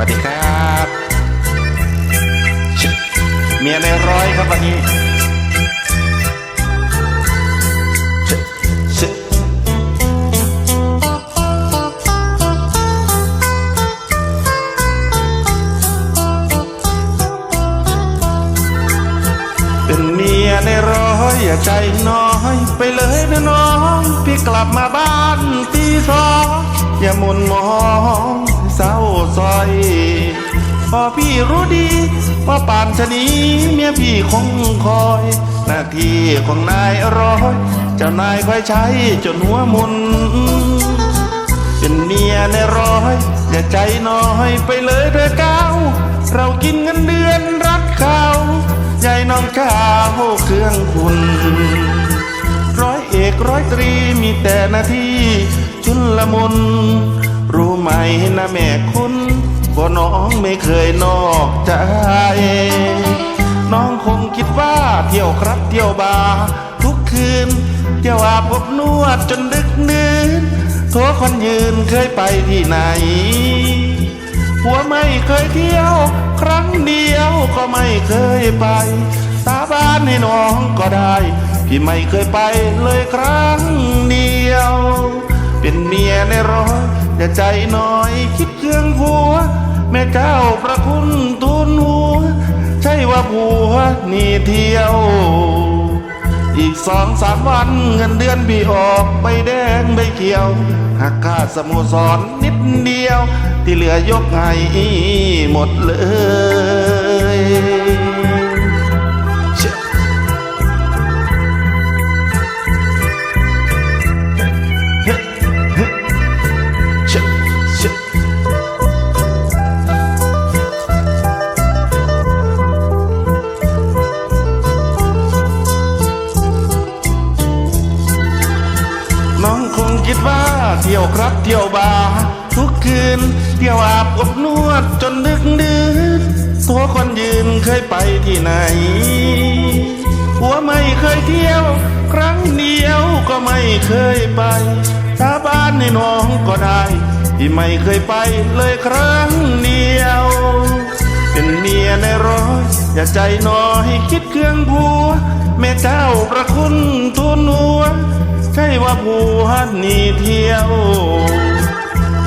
วัสดีครับ เมียในร้อยครับวันนี้ ในร้อยอย่าใจน้อย ไปเลยนะน้อง พี่กลับมาบ้านตีสองอย่ามุนมองเศร้าซอยพอพี่รู้ดีว่าป่านชะนี้เมียพี่คงคอย หน้าที่ของนายร้อยเจ้านายคอยใช้จนหัวมุนเป็นเมียในร้อย อย่าใจน้อยไปเลยเธอเก้าเร้อยเอกร้อยตรีมีแต่หน้าที่ชุนละมุน รู้ไหมนะแม่คุณว่าน้องไม่เคยนอกใจ น้องคงคิดว่าเที่ยวครับเที่ยวบาร์ทุกคืน เที่ยวอาบอบนวดจนดึกนื่นโทัวคนยืนเคยไปที่ไหนผัวไม่เคยเที่ยว ครั้งเดียวก็ไม่เคยไป สาบานให้น้องก็ได้ พี่ไม่เคยไปเลยครั้งเดียว เป็นเมียในร้อยอย่าใจน้อยคิดเครื่องผัว แม่เจ้าประคุณทุนหัว ใช่ว่าผัวหนี่เที่ยว อีกสองสามวันเงินเดือนพี่ออกใบแดงใบเขียวหักค่าสโมุสรนิดเดียว ที่เหลือยกให้หมดเลย คิดว่าเที่ยวครับเที่ยวบาร์ทุกคืน เที่ยวอาบอบนวดจนดึกดื่นตัวคนยืนเคยไปที่ไหน หัวไม่เคยเที่ยว ครั้งเดียวก็ไม่เคยไปสาบ้านในน้องก็ได้ ที่ไม่เคยไปเลยครั้งเดียว เป็นเมียในร้อยอย่าใจน้อยคิดเครื่องผัวแม่เจ้าประคุณทุนหัว ใช่ว่าผัวหนีเที่ยว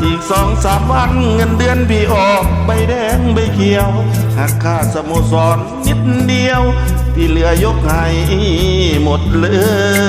อีกสองสามวันเงินเดือนพี่ออกใบแดงใบเขียวหักค่าสโมสรนิดเดียว ที่เหลือยกให้หมดเลย